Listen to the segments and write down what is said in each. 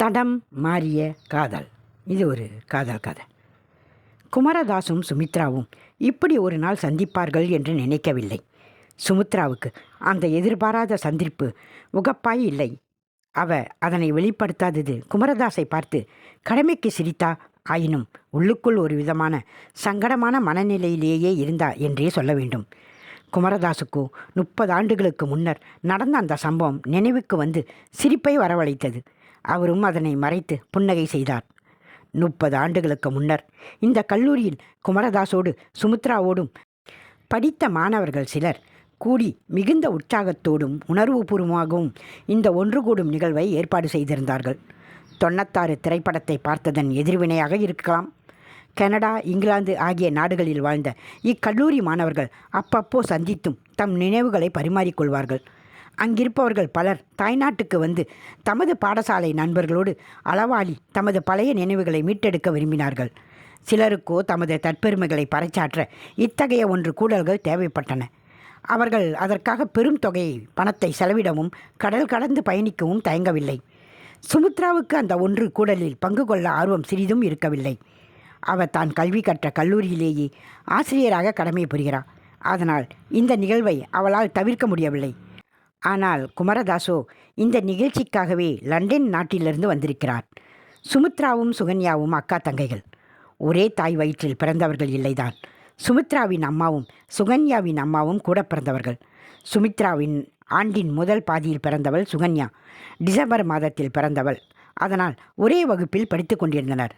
தடம் மாறிய காதல். இது ஒரு காதல் கதை. குமரதாசும் சுமித்ராவும் இப்படி ஒரு நாள் சந்திப்பார்கள் என்று நினைக்கவில்லை. சுமித்ராவுக்கு அந்த எதிர்பாராத சந்திப்பு உகப்பாய் இல்லை. அவ அதனை வெளிப்படுத்தாதது குமரதாஸை பார்த்து கடமைக்கு சிரித்தா? ஆயினும் உள்ளுக்குள் ஒரு விதமான சங்கடமான மனநிலையிலேயே இருந்தா என்றே சொல்ல வேண்டும். குமரதாசுக்கு முப்பது ஆண்டுகளுக்கு முன்னர் நடந்த அந்த சம்பவம் நினைவுக்கு வந்து சிரிப்பை வரவழைத்தது. அவரும் அதனை மறைத்து புன்னகை செய்தார். முப்பது ஆண்டுகளுக்கு முன்னர் இந்த கல்லூரியில் குமரதாசோடு சுமித்ராவோடும் படித்த மாணவர்கள் சிலர் கூடி மிகுந்த உற்சாகத்தோடும் உணர்வுபூர்வமாகவும் இந்த ஒன்று கூடும் நிகழ்வை ஏற்பாடு செய்திருந்தார்கள். தொண்ணூத்தாறு திரைப்படத்தை பார்த்ததன் எதிர்வினையாக இருக்கலாம். கனடா இங்கிலாந்து ஆகிய நாடுகளில் வாழ்ந்த இக்கல்லூரி மாணவர்கள் அப்பப்போ சந்தித்தும் தம் நினைவுகளை பரிமாறிக்கொள்வார்கள். அங்கிருப்பவர்கள் பலர் தாய்நாட்டுக்கு வந்து தமது பாடசாலை நண்பர்களோடு அளவாளி தமது பழைய நினைவுகளை மீட்டெடுக்க விரும்பினார்கள். சிலருக்கோ தமது தற்பெருமைகளை பறைச்சாற்ற இத்தகைய ஒன்று கூடல்கள் தேவைப்பட்டன. அவர்கள் அதற்காக பெரும் தொகையை பணத்தை செலவிடவும் கடல் கடந்து பயணிக்கவும் தயங்கவில்லை. சுமித்ராவுக்கு அந்த ஒன்று கூடலில் பங்கு கொள்ள ஆர்வம் சிறிதும் இருக்கவில்லை. அவர் தான் கல்வி கற்ற கல்லூரியிலேயே ஆசிரியராக கடமை புரிகிறார் அதனால் இந்த நிகழ்வை அவளால் தவிர்க்க முடியவில்லை. ஆனால் குமரதாசோ இந்த நிகழ்ச்சிக்காகவே லண்டன் நாட்டிலிருந்து வந்திருக்கிறார். சுமித்ராவும் சுகன்யாவும் அக்கா தங்கைகள். ஒரே தாய் வயிற்றில் பிறந்தவர்கள் இல்லைதான். சுமித்ராவின் அம்மாவும் சுகன்யாவின் அம்மாவும் கூட பிறந்தவர்கள். சுமித்ராவின் ஆண்டின் முதல் பாதியில் பிறந்தவள் சுகன்யா. டிசம்பர் மாதத்தில் பிறந்தவள். அதனால் ஒரே வகுப்பில் படித்து கொண்டிருந்தனர்.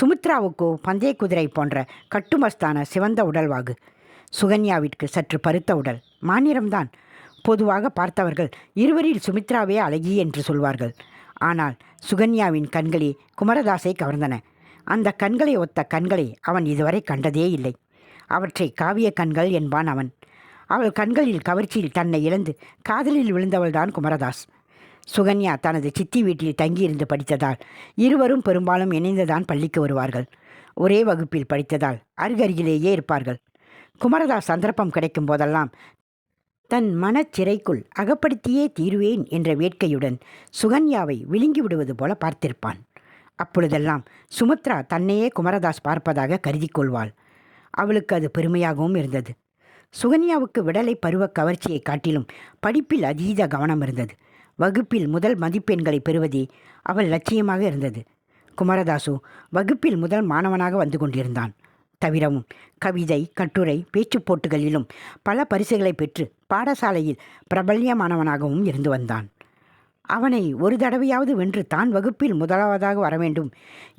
சுமித்ராவுக்கோ பந்தய குதிரை போன்ற கட்டுமஸ்தான சிவந்த உடல்வாகு. சுகன்யாவிற்கு சற்று பருத்த உடல். மாநிலம்தான். பொதுவாக பார்த்தவர்கள் இருவரில் சுமித்ராவே அழகி என்று சொல்வார்கள். ஆனால் சுகன்யாவின் கண்களே குமரதாசை கவர்ந்தன. அந்த கண்களை ஒத்த கண்களை அவன் இதுவரை கண்டதே இல்லை. அவற்றை காவிய கண்கள் என்பான் அவன். அவள் கண்களில் கவர்ச்சியில் தன்னை இழந்து காதலில் விழுந்தவள்தான் குமரதாஸ். சுகன்யா தனது சித்தி வீட்டில் தங்கியிருந்து படித்ததால் இருவரும் பெரும்பாலும் இணைந்துதான் பள்ளிக்கு வருவார்கள். ஒரே வகுப்பில் படித்ததால் அருகருகிலேயே இருப்பார்கள். குமரதாஸ் சந்தர்ப்பம் கிடைக்கும் போதெல்லாம் தன் மனச்சிறைக்குள் அகப்படுத்தியே தீருவேன் என்ற வேட்கையுடன் சுகன்யாவை விழுங்கி விடுவது போல பார்த்திருப்பான். அப்பொழுதெல்லாம் சுமித்ரா தன்னையே குமரதாஸ் பார்ப்பதாக கருதி கொள்வாள். அவளுக்கு அது பெருமையாகவும் இருந்தது. சுகன்யாவுக்கு விடலை பருவ கவர்ச்சியை காட்டிலும் படிப்பில் அதீத கவனம் இருந்தது. வகுப்பில் முதல் மதிப்பெண்களை பெறுவதே அவள் லட்சியமாக இருந்தது. குமரதாசு வகுப்பில் முதல் மாணவனாக வந்து கொண்டிருந்தான். தவிரவும் கவிதை கட்டுரை பேச்சுப்போட்டிகளிலும் பல பரிசுகளை பெற்று பாடசாலையில் பிரபல்யமானவனாகவும் இருந்து வந்தான். அவனை ஒரு தடவையாவது வென்று தான் வகுப்பில் முதலாவதாக வர வேண்டும்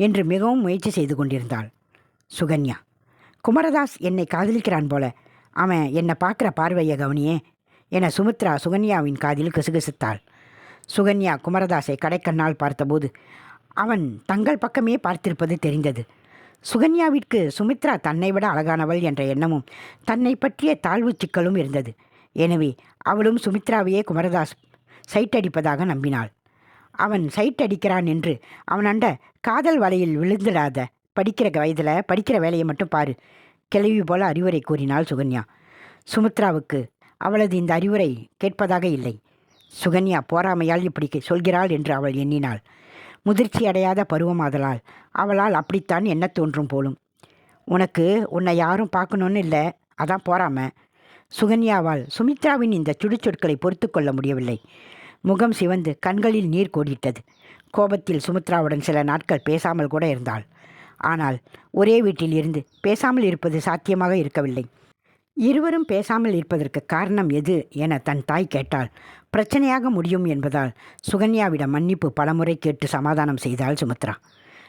என்று மிகவும் முயற்சி செய்து கொண்டிருந்தாள். சுகன்யா குமரதாஸ் என்னை காதலிக்கிறான் போல. அவன் என்னை பார்க்குற பார்வையை கவனியே என சுமித்ரா சுகன்யாவின் காதில் கிசுகிசுத்தாள். சுகன்யா குமரதாஸை கடைக்கண்ணால் பார்த்தபோது அவன் தங்கள் பக்கமே பார்த்திருப்பது தெரிந்தது. சுகன்யாவிற்கு சுமித்ரா தன்னை விட அழகானவள் என்ற எண்ணமும் தன்னை பற்றிய தாழ்வு சிக்கலும் இருந்தது. எனவே அவளும் சுமித்ராவையே குமரதாஸ் சைட் அடிப்பதாக நம்பினாள். அவன் சைட் அடிக்கிறான் என்று அவன் அண்ட காதல் வலையில் விழுந்துடாத படிக்கிற வயதில் படிக்கிற வேலையை மட்டும் பாரு கிளவி போல அறிவுரை கூறினாள் சுகன்யா. சுமித்ராவுக்கு அவளது இந்த அறிவுரை கேட்பதாக இல்லை. சுகன்யா போராமையால் இப்படி சொல்கிறாள் என்று அவள் எண்ணினாள். முதிர்ச்சி அடையாத பருவமாதலால் அவளால் அப்படித்தான் என்ன தோன்றும் போலும். உனக்கு உன்னை யாரும் பார்க்கணுன்னு இல்லை. அதான் போறாம. சுகன்யாவால் சுமித்ராவின் இந்த சுடுச்சொற்களை பொறுத்து கொள்ள முடியவில்லை. முகம் சிவந்து கண்களில் நீர் கோடிட்டது. கோபத்தில் சுமித்ராவுடன் சில நாட்கள் பேசாமல் கூட இருந்தாள். ஆனால் ஒரே வீட்டில் இருந்து பேசாமல் இருப்பது சாத்தியமாக இருக்கவில்லை. இருவரும் பேசாமல் இருப்பதற்கு காரணம் எது என தன் தாய் கேட்டால் பிரச்சனையாக முடியும் என்பதால் சுகன்யாவிடம் மன்னிப்பு பலமுறை கேட்டு சமாதானம் செய்தாள் சுமித்ரா.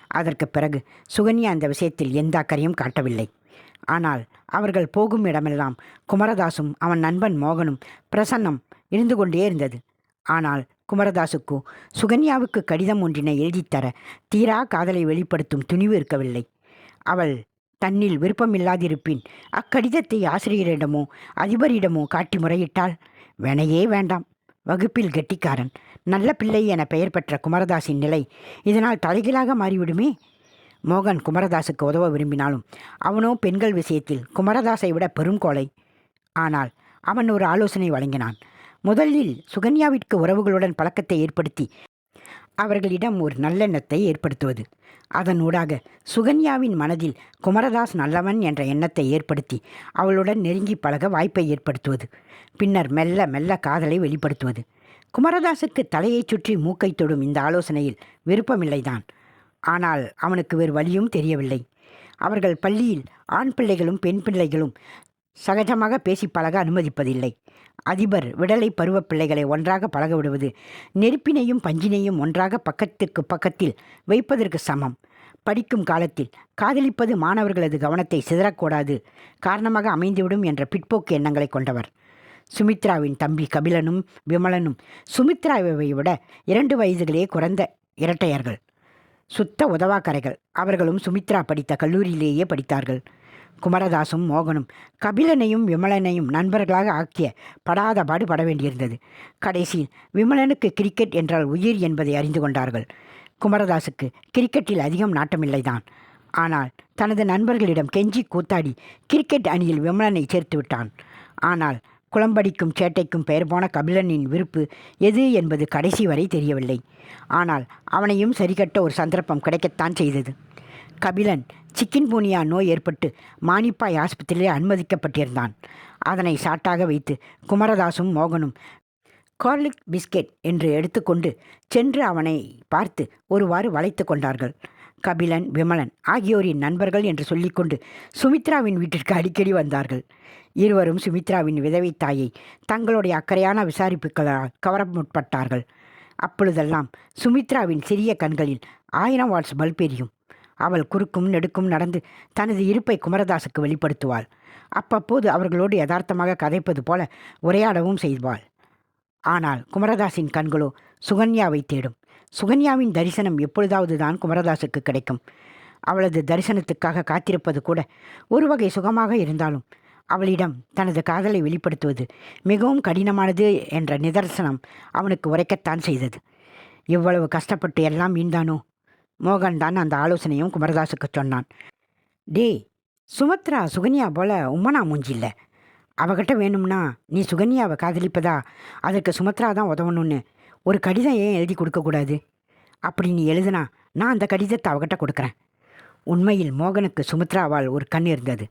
அதற்கு பிறகு சுகன்யா அந்த விஷயத்தில் எந்த அக்கறையும் காட்டவில்லை. ஆனால் அவர்கள் போகும் இடமெல்லாம் குமரதாசும் அவன் நண்பன் மோகனும் பிரசன்னம் இருந்து கொண்டே இருந்தது. ஆனால் குமரதாசுக்கு சுகன்யாவுக்கு கடிதம் ஒன்றினை எழுதித்தர தீரா காதலை வெளிப்படுத்தும் துணிவு இருக்கவில்லை. அவள் தன்னில் விருப்பமில்லாதிருப்பின் அக்கடிதத்தை ஆசிரியரிடமோ அதிபரிடமோ காட்டி முறையிட்டால் வேணையே வேண்டாம். வகுப்பில் கெட்டிக்காரன். நல்ல பிள்ளை என பெயர் பெற்ற குமரதாசின் நிலை இதனால் தலைகீழாக மாறிவிடுமே? மோகன் குமரதாசுக்கு உதவ விரும்பினாலும் அவனோ பெண்கள் விஷயத்தில் குமரதாசை விட பெரும் கோலை ஆனால் அவன் ஒரு ஆலோசனை வழங்கினான். முதலில் சுகன்யாவிற்கு உறவுகளுடன் பழக்கத்தை ஏற்படுத்தி அவர்களிடம் ஒரு நல்லெண்ணத்தை ஏற்படுத்துவது. அதனூடாக சுகன்யாவின் மனதில் குமரதாஸ் நல்லவன் என்ற எண்ணத்தை ஏற்படுத்தி அவளுடன் நெருங்கி பழக வாய்ப்பை ஏற்படுத்துவது. பின்னர் மெல்ல மெல்ல காதலை வெளிப்படுத்துவது. குமரதாசுக்கு தலையைச் சுற்றி மூக்கை தொடும் இந்த ஆலோசனையில் விருப்பமில்லைதான். ஆனால் அவனுக்கு வேறு வழியும் தெரியவில்லை. அவர்கள் பள்ளியில் ஆண் பிள்ளைகளும் பெண் பிள்ளைகளும் சகஜமாக பேசி பழக அனுமதிப்பதில்லை. அதிபர் விடலை பருவ பிள்ளைகளை ஒன்றாக பழக விடுவது நெருப்பினையும் பஞ்சினையும் ஒன்றாக பக்கத்துக்கு பக்கத்தில் வைப்பதற்கு சமம். படிக்கும் காலத்தில் காதலிப்பது மாணவர்களது கவனத்தை சிதறக்கூடாது காரணமாக அமைந்துவிடும் என்ற பிற்போக்கு எண்ணங்களை கொண்டவர். சுமித்ராவின் தம்பி கபிலனும் விமலனும் சுமித்ராவை விட இரண்டு வயதுகளே குறைந்த இரட்டையர்கள். சுத்த உதவாக்கரைகள். அவர்களும் சுமித்ரா படித்த கல்லூரியிலேயே படித்தார்கள். குமரதாசும் மோகனும் கபிலனையும் விமலனையும் நண்பர்களாக ஆக்கிய படாத பாடு பட வேண்டியிருந்தது கடைசியில் விமலனுக்கு கிரிக்கெட் என்றால் உயிர் என்பதை அறிந்து கொண்டார்கள். குமரதாசுக்கு கிரிக்கெட்டில் அதிகம் நாட்டமில்லைதான். ஆனால் தனது நண்பர்களிடம் கெஞ்சி கூத்தாடி கிரிக்கெட் அணியில் விமலனை சேர்த்து விட்டான். ஆனால் குளம்படிக்கும் சேட்டைக்கும் பெயர் போன கபிலனின் விருப்பு எது என்பது கடைசி வரை தெரியவில்லை. ஆனால் அவனையும் சரிகட்ட ஒரு சந்தர்ப்பம் கிடைக்கத்தான் செய்தது. கபிலன் சிக்கன் பூனியா நோய் ஏற்பட்டு மானிப்பாய் ஆஸ்பத்திரியில் அனுமதிக்கப்பட்டிருந்தான். அதனை சாட்டாக வைத்து குமரதாசும் மோகனும் கார்லிக் பிஸ்கெட் என்று எடுத்துக்கொண்டு சென்று அவனை பார்த்து ஒருவாறு வளைத்து கொண்டார்கள். கபிலன் விமலன் ஆகியோரின் நண்பர்கள் என்று சொல்லிக்கொண்டு சுமித்ராவின் வீட்டிற்கு அடிக்கடி வந்தார்கள். இருவரும் சுமித்ராவின் விதவை தாயை தங்களுடைய அக்கறையான விசாரிப்புகளால் கவர முற்பட்டார்கள். அப்பொழுதெல்லாம் சுமித்ராவின் சிறிய கண்களில் ஆயிரம் வாட்ஸ் பல்பெரியும் அவள் குறுக்கும் நெடுக்கும் நடந்து தனது இருப்பை குமரதாசுக்கு வெளிப்படுத்துவாள். அப்பப்போது அவர்களோடு யதார்த்தமாக கதைப்பது போல உரையாடவும் செய்வாள். ஆனால் குமரதாசின் கண்களோ சுகன்யாவை தேடும். சுகன்யாவின் தரிசனம் எப்பொழுதாவது தான் குமரதாசுக்கு கிடைக்கும். அவளது தரிசனத்துக்காக காத்திருப்பது கூட ஒரு வகை சுகமாக இருந்தாலும் அவளிடம் தனது காதலை வெளிப்படுத்துவது மிகவும் கடினமானது என்ற நிதர்சனம் அவனுக்கு உரைக்கத்தான் செய்தது. இவ்வளவு கஷ்டப்பட்டு எல்லாம் வீண்தானோ மோகன் தான் அந்த ஆலோசனையும் குமரதாசுக்கு சொன்னான். டேய் சுமத்ரா சுகன்யா போல உம்மனா மூஞ்சில்ல. அவகிட்ட வேணும்னா நீ சுகன்யாவை காதலிப்பதா? அதற்கு சுமத்ரா தான் உதவணும்னு. ஒரு கடிதம் ஏன் எழுதி கொடுக்கக்கூடாது அப்படி நீ எழுதுனா நான் அந்த கடிதத்தை அவகிட்ட கொடுக்குறேன். உண்மையில் மோகனுக்கு சுமித்ராவால் ஒரு கண் இருந்தது.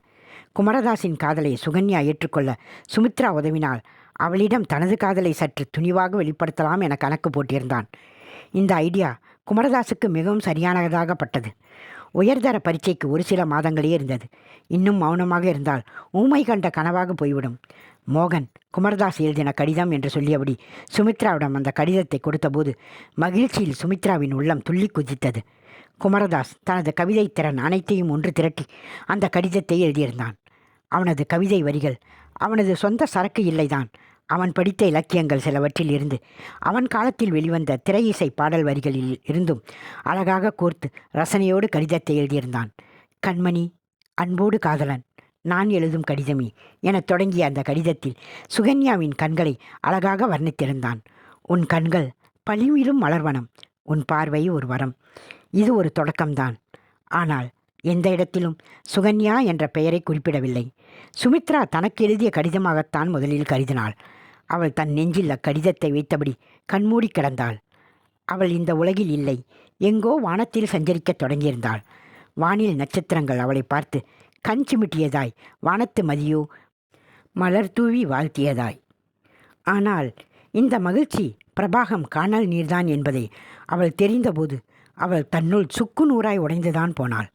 குமரதாசின் காதலை சுகன்யா ஏற்றுக்கொள்ள சுமித்ரா உதவினால் அவளிடம் தனது காதலை சற்று துணிவாக வெளிப்படுத்தலாம் என கணக்கு போட்டிருந்தான். இந்த ஐடியா குமரதாசுக்கு மிகவும் சரியானதாகப்பட்டது. உயர்தர பரீட்சைக்கு ஒரு சில மாதங்களே இருந்தது. இன்னும் மௌனமாக இருந்தால் ஊமை கண்ட கனவாக போய்விடும். மோகன் குமரதாஸ் எழுதின கடிதம் என்று சொல்லியபடி சுமித்ராவிடம் அந்த கடிதத்தை கொடுத்தபோது மகிழ்ச்சியில் சுமித்ராவின் உள்ளம் துள்ளி குதித்தது. குமரதாஸ் தனது கவிதை திறன் அனைத்தையும் ஒன்று திரட்டி அந்த கடிதத்தை எழுதியிருந்தான். அவனது கவிதை வரிகள் அவனது சொந்த சரக்கு இல்லைதான். அவன் படித்த இலக்கியங்கள் சிலவற்றில் இருந்து. அவன் காலத்தில் வெளிவந்த திரையிசை பாடல் வரிகளில் இருந்தும் அழகாக கோர்த்து ரசனையோடு கடிதத்தை எழுதியிருந்தான். கண்மணி அன்போடு காதலன் நான் எழுதும் கடிதமே எனத் தொடங்கிய அந்த கடிதத்தில் சுகன்யாவின் கண்களை அழகாக வர்ணித்திருந்தான். உன் கண்கள் பழிவிலும் மலர்வனம் உன் பார்வை ஒரு வரம். இது ஒரு தொடக்கம்தான். ஆனால் எந்த இடத்திலும் சுகன்யா என்ற பெயரை குறிப்பிடவில்லை. சுமித்ரா தனக்கு எழுதிய கடிதமாகத்தான் முதலில் கருதினாள். அவள் தன் நெஞ்சில் அக்கடிதத்தை வைத்தபடி கண்மூடி கிடந்தாள். அவள் இந்த உலகில் இல்லை. எங்கோ வானத்தில் சஞ்சரிக்கத் தொடங்கியிருந்தாள். வானில் நட்சத்திரங்கள் அவளை பார்த்து கண் சிமிட்டியதாய் வானத்து மதியோ மலர் தூவி வாழ்த்தியதாய். ஆனால் இந்த மகிழ்ச்சி பிரபாகம் காணல் நீர்தான் என்பதை அவள் தெரிந்தபோது அவள் தன்னுள் சுக்கு நூறாய் உடைந்துதான் போனாள்.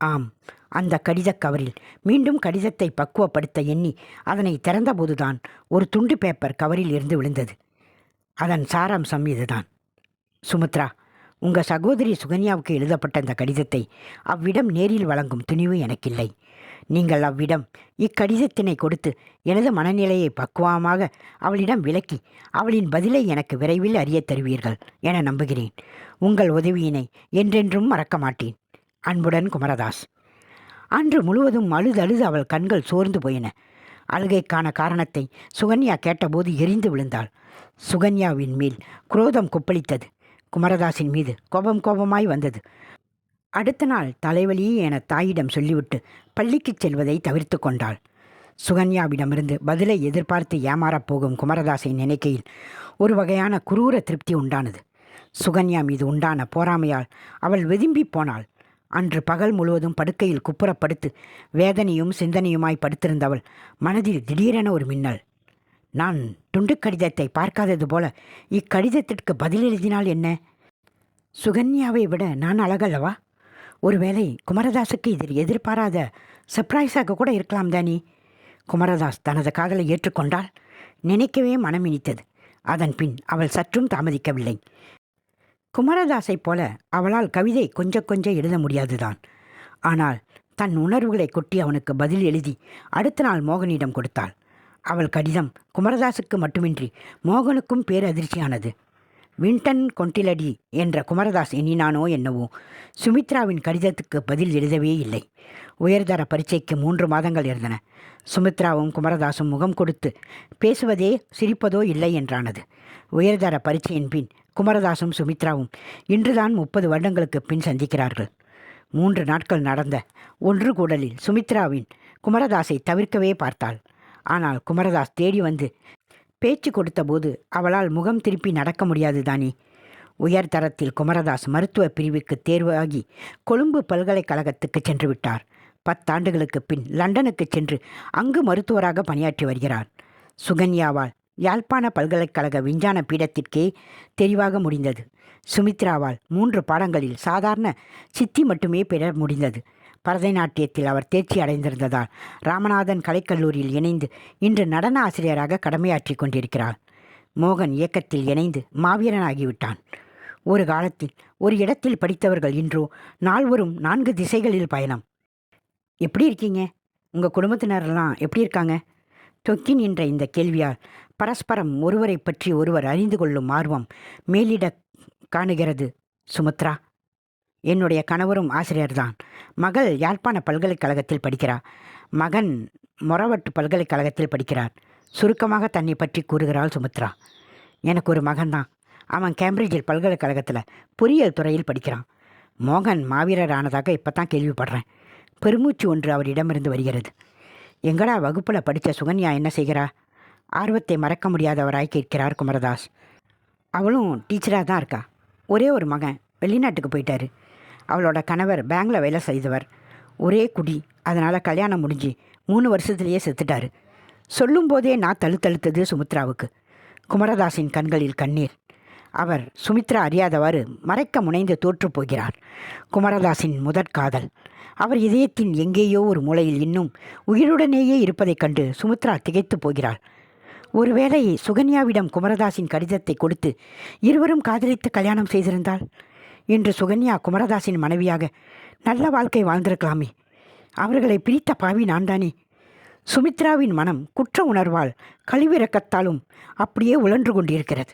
ஆம் அந்த கடிதக் கவரில் மீண்டும் கடிதத்தை பக்குவப்படுத்த எண்ணி அதனை திறந்தபோதுதான் ஒரு துண்டு பேப்பர் கவரில் இருந்து விழுந்தது. அதன் சாராம்சம் இதுதான். சுமித்ரா உங்கள் சகோதரி சுகன்யாவுக்கு எழுதப்பட்ட அந்த கடிதத்தை அவ்விடம் நேரில் வழங்கும் துணிவு எனக்கில்லை. நீங்கள் அவ்விடம் இக்கடிதத்தினை கொடுத்து எனது மனநிலையை பக்குவமாக அவளிடம் விளக்கி அவளின் பதிலை எனக்கு விரைவில் அறியத் தருவீர்கள் என நம்புகிறேன். உங்கள் உதவியினை என்றென்றும் மறக்க மாட்டேன். அன்புடன் குமரதாஸ். அன்று முழுவதும் அழுதழுது அவள் கண்கள் சோர்ந்து போயின. அழுகைக்கான காரணத்தை சுகன்யா கேட்டபோது எரிந்து விழுந்தாள். சுகன்யாவின் மேல் குரோதம் கொப்பளித்தது. குமரதாசின் மீது கோபம் கோபமாய் வந்தது. அடுத்த நாள் தலைவலியே என தாயிடம் சொல்லிவிட்டு பள்ளிக்குச் செல்வதை தவிர்த்து கொண்டாள். சுகன்யாவிடமிருந்து பதிலை எதிர்பார்த்து ஏமாறப் போகும் குமரதாசை நினைக்கையில் ஒரு வகையான குரூர திருப்தி உண்டானது. சுகன்யா மீது உண்டான போராமையால் அவள் வெதும்பி போனாள். அன்று பகல் முழுவதும் படுக்கையில் குப்புறப்படுத்து வேதனையும் சிந்தனையுமாய் படுத்திருந்தவள் மனதில் திடீரென ஒரு மின்னல். நான் துண்டு கடிதத்தை பார்க்காதது போல இக்கடிதத்திற்கு பதில் எழுதினால் என்ன? சுகன்யாவை விட நான் அழகல்லவா? ஒருவேளை குமரதாஸுக்கு இதில் எதிர்பாராத சர்ப்ரைஸாக கூட இருக்கலாம் தானே? குமரதாஸ் தனது காதலை ஏற்றுக்கொண்டால் நினைக்கவே மனம் இனித்தது அதன் பின் அவள் சற்றும் தாமதிக்கவில்லை. குமரதாஸைப் போல அவளால் கவிதை கொஞ்சம் கொஞ்சம் எழுத முடியாதுதான். ஆனால் தன் உணர்வுகளை கொட்டி அவனுக்கு பதில் எழுதி அடுத்த நாள் மோகனிடம் கொடுத்தாள். அவள் கடிதம் குமரதாஸுக்கு மட்டுமின்றி மோகனுக்கும் பேரதிர்ச்சியானது. வின்டன் கொண்டிலடி என்ற குமரதாஸ் எண்ணினானோ என்னவோ சுமித்ராவின் கடிதத்துக்கு பதில் எழுதவே இல்லை. உயர்தர பரீட்சைக்கு மூன்று மாதங்கள் இருந்தன. சுமித்ராவும் குமரதாசும் முகம் கொடுத்து பேசுவதே சிரிப்பதோ இல்லை என்றானது. உயர்தர பரீட்சையின் பின் குமரதாசும் சுமித்ராவும் இன்றுதான் முப்பது வருடங்களுக்கு பின் சந்திக்கிறார்கள். மூன்று நாட்கள் நடந்த ஒன்று கூடலில் சுமித்ராவின் குமரதாஸை தவிர்க்கவே பார்த்தாள். ஆனால் குமரதாஸ் தேடி வந்து பேச்சு கொடுத்தபோது அவளால் முகம் திருப்பி நடக்க முடியாது தானே. உயர்தரத்தில் குமரதாஸ் மருத்துவ பிரிவுக்கு தேர்வாகி கொழும்பு பல்கலைக்கழகத்துக்கு சென்று விட்டார். பத்தாண்டுகளுக்கு பின் லண்டனுக்கு சென்று அங்கு மருத்துவராக பணியாற்றி வருகிறார். சுகன்யாவால் யாழ்ப்பாண பல்கலைக்கழக விஞ்ஞான பீடத்திற்கே தெரிவாக முடிந்தது. சுமித்ராவால் மூன்று பாடங்களில் சாதாரண சித்தி மட்டுமே பெற முடிந்தது. பரதநாட்டியத்தில் அவர் தேர்ச்சி அடைந்திருந்ததால் ராமநாதன் கலைக்கல்லூரியில் இணைந்து இன்று நடன ஆசிரியராக கடமையாற்றி கொண்டிருக்கிறார். மோகன் இயக்கத்தில் இணைந்து மாவீரனாகிவிட்டான். ஒரு காலத்தில் ஒரு இடத்தில் படித்தவர்கள் இன்றோ நால்வரும் நான்கு திசைகளில் பயணம். எப்படி இருக்கீங்க? உங்கள் குடும்பத்தினரெல்லாம் எப்படி இருக்காங்க? தொக்கி நின்ற இந்த கேள்வியால் பரஸ்பரம் ஒருவரை பற்றி ஒருவர் அறிந்து கொள்ளும் ஆர்வம் மேலிட காணுகிறது சுமித்ரா. என்னுடைய கணவரும் ஆசிரியர்தான். மகள் யாழ்ப்பாண பல்கலைக்கழகத்தில் படிக்கிறார் மகன் மொரவட்டு பல்கலைக்கழகத்தில் படிக்கிறார். சுருக்கமாக தன்னை பற்றி கூறுகிறாள் சுமித்ரா. எனக்கு ஒரு மகன்தான். அவன் கேம்பிரிட்ஜில் பல்கலைக்கழகத்தில் பொறியியல் துறையில் படிக்கிறான். மோகன் மாவீரர் ஆனதாக இப்போ தான் கேள்விப்படுறேன். பெருமூச்சு ஒன்று அவரிடமிருந்து வருகிறது. எங்கடா வகுப்பில் படித்த சுகன்யா என்ன செய்கிறா? ஆர்வத்தை மறக்க முடியாதவராய் கேட்கிறார் குமரதாஸ். அவளும் டீச்சராக தான் இருக்கா? ஒரே ஒரு மகன் வெளிநாட்டுக்கு போயிட்டாரு. அவளோட கணவர் பேங்கில் வேலை செய்தவர். ஒரே குடி. அதனால் கல்யாணம் முடிஞ்சு மூணு வருஷத்துலேயே செத்துட்டாரு. சொல்லும்போதே நான் தழுத்தழுத்தது சுமித்ராவுக்கு. குமரதாஸின் கண்களில் கண்ணீர். அவர் சுமித்ரா அறியாதவாறு மறைக்க முனைந்து தோற்று போகிறார். குமரதாஸின் முதற் காதல். அவர் இதயத்தின் எங்கேயோ ஒரு மூலையில் இன்னும் உயிருடனேயே இருப்பதைக் கண்டு சுமித்ரா திகைத்து போகிறாள். ஒருவேளை சுகன்யாவிடம் குமரதாஸின் கடிதத்தை கொடுத்து இருவரும் காதலித்து கல்யாணம் செய்திருந்தால்? இன்று சுகன்யா குமரதாஸின் மனைவியாக நல்ல வாழ்க்கை வாழ்ந்திருக்கலாமே. அவர்களை பிரித்த பாவி நான் தானே சுமித்ராவின் மனம் குற்ற உணர்வால் கழிவிறக்கத்தாலும் அப்படியே உழன்று கொண்டிருக்கிறது.